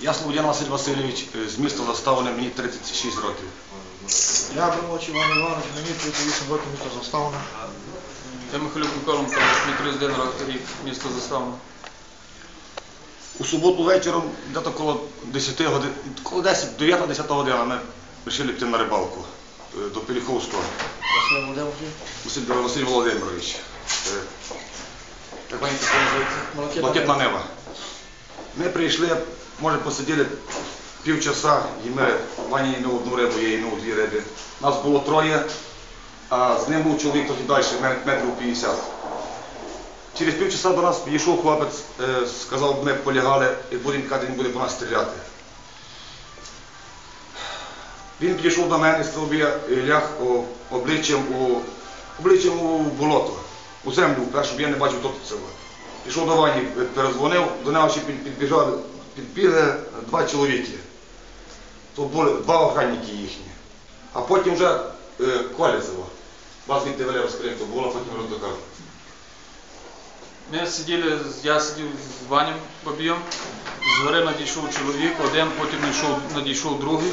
Я Слободян Василь Васильович е, з міста Заставлене, мені 36 років. Я Бровоч Іван Іванович, мені 38 років місто Заставна. Я Михайлюк Микола Миколаївич, мені 31 рік, місто Заставне. У суботу вечором, десь коло 10 годин, коло 10, 9-10 година ми вирішили піти на рибалку е, до Пеліховського. Василь Володимирович. Василь, Володимирович. Е, Як вони це називається? Блакитна неба. Ми прийшли, може посиділи півчаса, і ми Ваня їй одну рибу, я їй дві риби. Нас було троє, а з ним був чоловік трохи далі, мет- метрів 50. Через півчаса до нас підійшов хлопець, е, сказав, ми полягали, і будемо казати, він буде по нас стріляти. Він підійшов до мене, я е, ляг обличчям у, обличчям у болото, у землю, щоб я не бачив, хто тут це. Пішов до Вані, е, перезвонив, до нього ще під- підбіжали, підбігли два чоловіки. То були два охранники їхні. А потім вже е, Коля цього. Вас від ТВЛ розкрив, було, потім роздокав. Ми сиділи, я сидів з Ванем Бабієм, згори надійшов чоловік, один, потім надійшов, надійшов другий.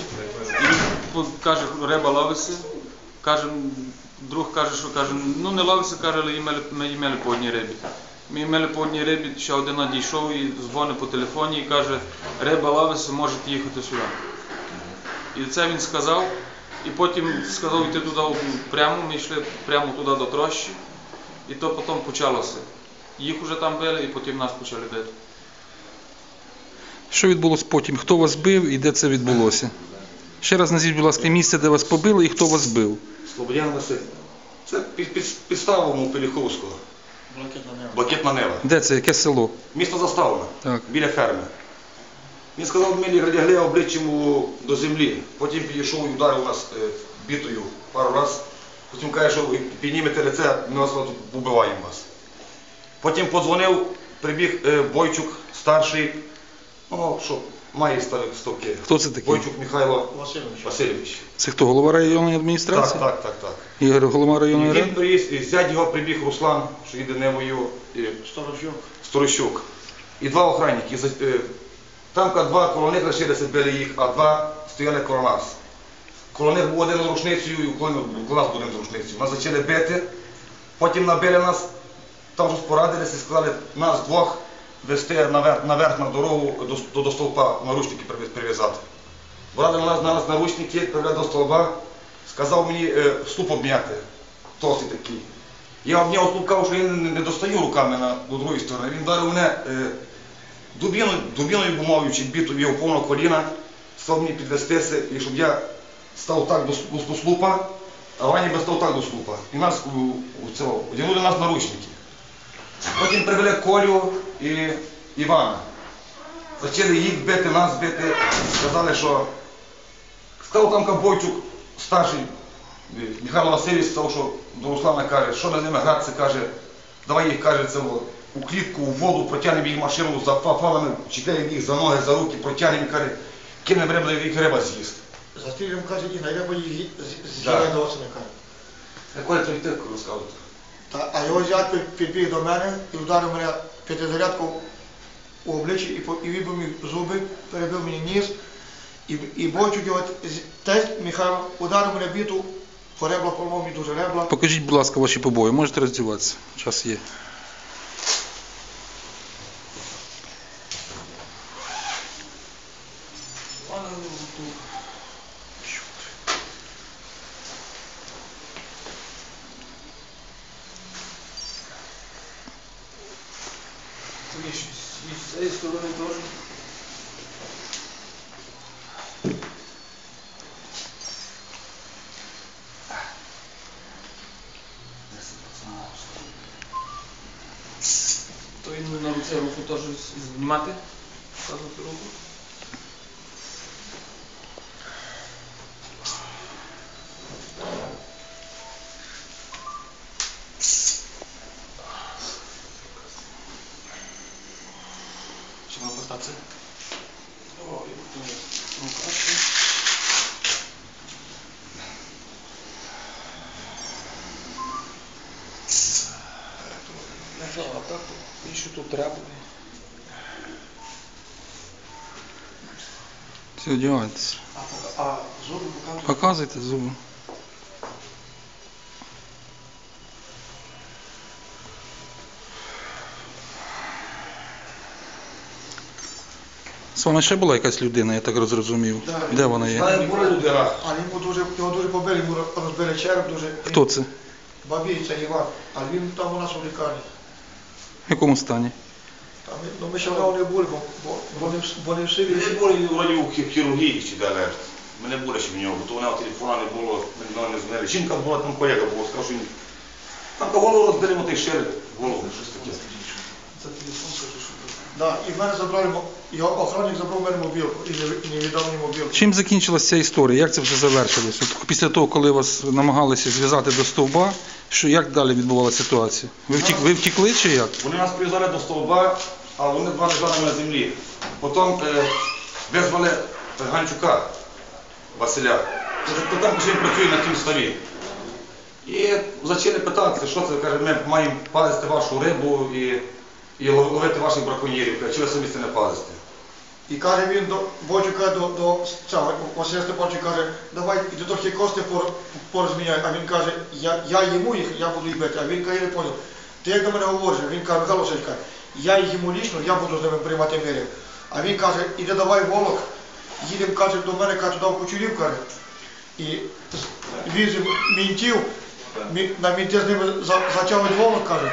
І каже, риба ловиться. Каже, друг каже, що каже, ну не ловиться, каже, але ми їмели по одній рибі. По одній рибі, ще один надійшов і дзвонить по телефоні і каже, риба ловиться, можете їхати сюди. І це він сказав, і потім сказав йти туди прямо, ми йшли прямо туди до трощі, і то потім почалося. Їх уже там били і потім нас почали бити. Що відбулося потім? Хто вас бив і де це відбулося? Ще раз назвіть, будь ласка, місце, де вас побили і хто вас бив. Слободян Василь. Це під, під, підставом у Пеліховського. Блакитна нева. Де це? Яке село? Місто заставлено, Так. біля ферми. Він сказав, мені радягли обличчям до землі. Потім підійшов і ударив нас е, бітою пару разів. Потім каже, що піднімете лице, ми вас вбиваємо вас. Потім подзвонив, прибіг е, Бойчук, старший, ну, що має ставки стовки. Хто це такий? Бойчук Михайло Васильович. Васильович. Це хто? Голова районної адміністрації? Так, так, так, так. Ігор, голова І районної він приїзд, і зять його прибіг Руслан, що їде Невою, і Сторожук. Сторощук. І два охранники. Е, Там два коло них лишилися били їх, а два стояли коло нас. Коло них був один з рушницею, і коло нас був один з рушницею. Нас почали бити, потім набили нас, там вже порадилися і сказали нас двох вести наверх, наверх на дорогу до, до, до стовпа, наручники прив'яз- прив'язати. Порадили нас на нас наручники, привели до стовба, сказав мені е, слуп обняти, толстий такий. Я об нього слухав, що я не, достаю руками на до другої сторони. Він вдарив мене е, дубіною, дубіною бумовою чи бітою його повного коліна, став мені підвестися, і щоб я став так до, слупа, а Ваня би став так до слупа. І нас одягнули нас наручники. Потім привели Колю і Івана. Почали їх бити, нас бити, сказали, що став там Кабойчук, старший Михайло Васильович сказав, що до Руслана каже, що ми з ними гратися, каже, давай їх каже, це у клітку, у воду, протягнемо їх машину за фалами, чіпляємо їх за ноги, за руки, протягнемо, каже, кинемо рибу, їх риба з'їсть. Застрілюємо, каже, і на рибу Да. з'їде до осені, каже. Якої той ти розказувати? Та, а його зять під- підбіг до мене і вдарив мене п'ятизарядку у обличчя і, і вибив мені зуби, перебив мені ніс. І, і Бойчук його з- тесть Михайло ударив мене біту, по реблах поломав мені дуже ребла. Покажіть, будь ласка, ваші побої. Можете роздіватися. Час є. З цієї сторони теж. То він нам це руку теж знімати? Показувати руку? Чи можна повертатися? О, і тут рука ще. Ну, а так, і що тут треба? Все, одягайтесь. А, а зуби показують. Показуйте зуби. З вами ще була якась людина, я так розрозумів. Да. Де вона є? Знаю, були люди раз. А йому дуже, його дуже побили, йому розбили череп дуже. Хто це? Бабій, це Іван. А він там у нас у лікарні. В якому стані? Там, ну, ми ще вдома не були, бо, бо, не, в- бо не в силі. Ми були вроді у хі- хірургії чи далі. Мене було ще в нього, бо то вона телефона не було, ми не знали. Жінка була, там колега була, скажу їм. Там голову розберемо той шерик, голову, щось таке. Це телефон. Да, і в мене забрали, мо- його охранник забрав в мене мобілку, і не, не віддав мені мобілку. Чим закінчилася ця історія? Як це все завершилось? От після того, коли вас намагалися зв'язати до стовба, що як далі відбувалася ситуація? Ви, втік, ви втікли чи як? Вони нас привезли до стовба, а вони два лежали на землі. Потім е, визвали Ганчука Василя. Це там він працює на тім столі. І почали питатися, що це, каже, ми маємо палити вашу рибу і, і ловити ваших браконьєрів. Каже, ви самі це не палите? І каже він до Бойчука, до, до цього, Степановича каже, давай іди трохи кости пор, порозміняй. А він каже, я, я йому їх, я буду їх бити. А він каже, я не поняв. Ти як до мене говориш? Він каже, Михайло Васильович, я йому лічно, я буду з ними приймати мирів. А він каже, іди давай волок, їдемо, каже, до мене, каже, туди в Кучурів, каже. І візив мінтів, на мінті з ними за- волок, каже.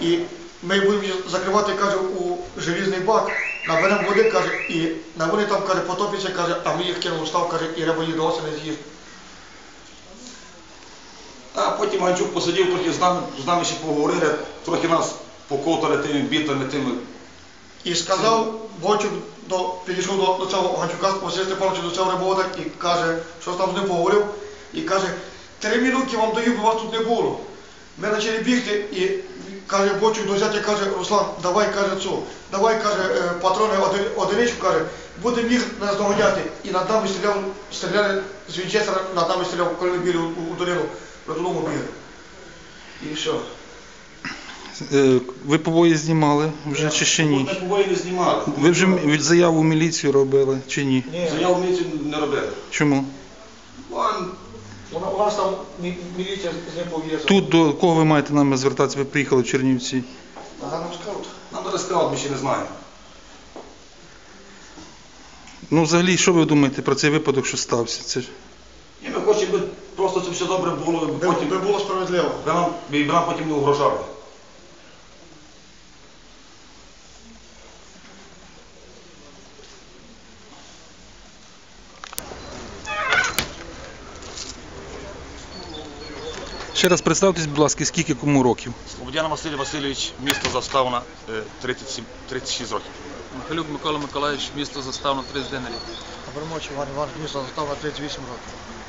І ми будемо закривати, каже, у желізний бак, наберемо води, каже, і на вони там, каже, потопиться, каже, а ми їх кинули став, каже, і риба їх до осені з'їсть. А потім Ганчук посидів трохи з нами, з нами ще поговорили, трохи нас поковтали тими бітами, тими. І сказав Бойчук, до, підійшов до, до цього Ганчука, Василя Степановича, до цього рибовода, і каже, що там з ним поговорив, і каже, три минутки вам даю, бо вас тут не було. Ми почали бігти, і каже Бойчук до зятя, каже, Руслан, давай, каже, цю, давай, каже, е, патрони один, одиничку, каже, будемо їх нас доганяти. І над нами стріляв, стріляли з Вінчестера, над нами стріляв, коли ми біли у, у долину, додому бігли. І все. Е, Ви побої знімали вже чи ще Ми ні? побої не знімали. Ви вже заяву в міліцію робили чи ні? Ні. Заяву міліцію не робили. Чому? Нас там мі- міліція з ним пов'язана. Тут до кого ви маєте нами звертатися? Ви приїхали в Чернівці. Нам скажуть. Нам зараз скаут, ми ще не знаємо. Ну, взагалі, що ви думаєте про цей випадок, що стався? Це ж- І ми хочемо, щоб просто це все добре було, Би, потім, би було справедливо. би нам, би нам потім не угрожали. Ще раз представтесь, будь ласка, скільки кому років? Слободяна Василь Васильович, місто Заставна, е, 37, 36 років. Михайлюк Микола Миколаївич, місто Заставна, 31 рік. Абрамович Іван Іванович, місто Заставна, 38 років.